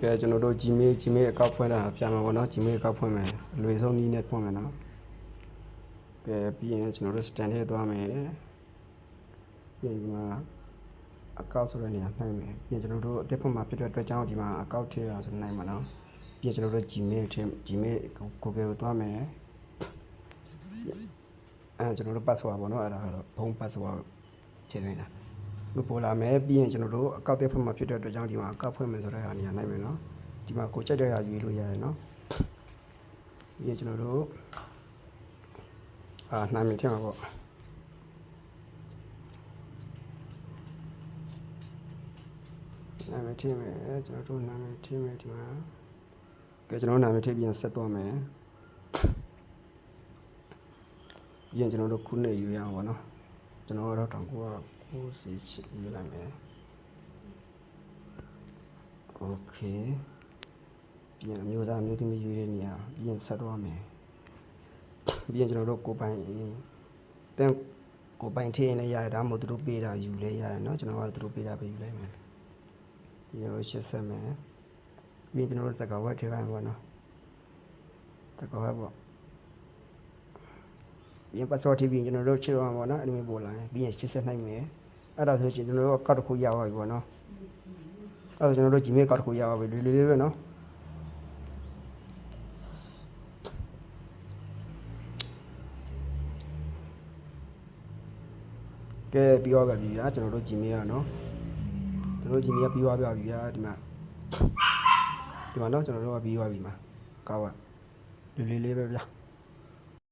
ကဲကျွန်တော်တို့ Gmail Gmail အကောင့်ဖွင့်တာပြန်မှာပေါ့နော် Gmail အကောင့်ဖွင့်မယ်အလွယ်ဆုံးနည်းနဲ့ဖွင့်မယ်နော်ကဲပြီးရင်ကျွန်တော်တို့ stand ထဲသွားမယ်ပြီးရင်ဒီမှာအကောင့်ဆိုတဲ့နေရာနှိုက်မယ်ပြီးရင်ကျွန်တော်တို့အသစ်ဖွင့်မှာဖြစ်တဲ့အတွက်ကြောင့်ဒီမှာအကောင့်ထည့်တာဆိုနိုင်မှာနော်ပြီးရင်ကျွန်တော်တို့ Gmail ထည့် Gmail Google ကိုသွားမယ်အဲကျွန်တော်တို့ password ပေါ့နော်အဲ့ဒါကတော့ဘုံ password ထည့်နေတာ လို့ပေါ်လာမယ်ပြီးရင်ကျွန်တော်တို့အကောက်တဲ့ဖွင့်မှာဖြစ်တဲ့အတွက်ကြောင့်ဒီမှာအကောက်ဖွင့်မယ်ဆိုတဲ့ဟာနေရာနိုင်မယ်နော်ဒီမှာကိုကြိုက်တဲ့ဟာယူလို့ရရနော်ပြီးရင်ကျွန်တော်တို့အာနာမည်ထည့်မှာပေါ့နာမည်ထည့်မယ်ကျွန်တော်တို့နာမည်ထည့်မယ်ဒီမှာကဲကျွန်တော်နာမည်ထည့်ပြီးရင်ဆက်သွားမယ်ပြီးရင်ကျွန်တော်တို့ခုနှစ်ယူရအောင်ပေါ့နော်ကျွန်တော်ကတော့1900 ဟိုစီချရေးလိုက်မယ်โอเคပြန်အမျိုးသားအမျိုးသမီးရွေးတဲ့နေရာပြန်ဆက်သွားမယ်ပြန်ကျွန်တော်တို့ကိုပိုင်တန်ကိုပိုင်ထင်းလည်းရတယ်ဒါမှမဟုတ်သူတို့ပေးတာယူလည်းရတယ်เนาะကျွန်တော်ကသူတို့ပေးတာပဲယူလိုက်မယ်ပြီးတော့ရှင်းဆက်မယ်ပြီးကျွန်တော်တို့စကားဝတ်ထဲပိုင်းပေါ့เนาะစကားဝတ်ပေါ့ ရင် password ထည့်ပြီးရင်ကျွန်တော်တို့ချစ်တော့မှာပေါ့နော်အဲ့ဒီမျိုးပို့လာရင်ပြီးရင်ရှင်းဆက်နိုင်မယ်အဲ့ဒါဆိုရင်ကျွန်တော်တို့ကောက်တစ်ခုရပါပြီပေါ့နော်အဲ့ဒါကျွန်တော်တို့ Gmail ကောက်တစ်ခုရပါပြီလွယ်လွယ်လေးပဲနော်ကဲပြီးတော့ပါပြီဗျာကျွန်တော်တို့ Gmail ကနော်ကျွန်တော်တို့ Gmail ကပြီးသွားပါပြီဗျာဒီမှာဒီမှာနော်ကျွန်တော်တို့ကပြီးသွားပြီမှာကောက်ပါလွယ်လွယ်လေးပဲဗျာ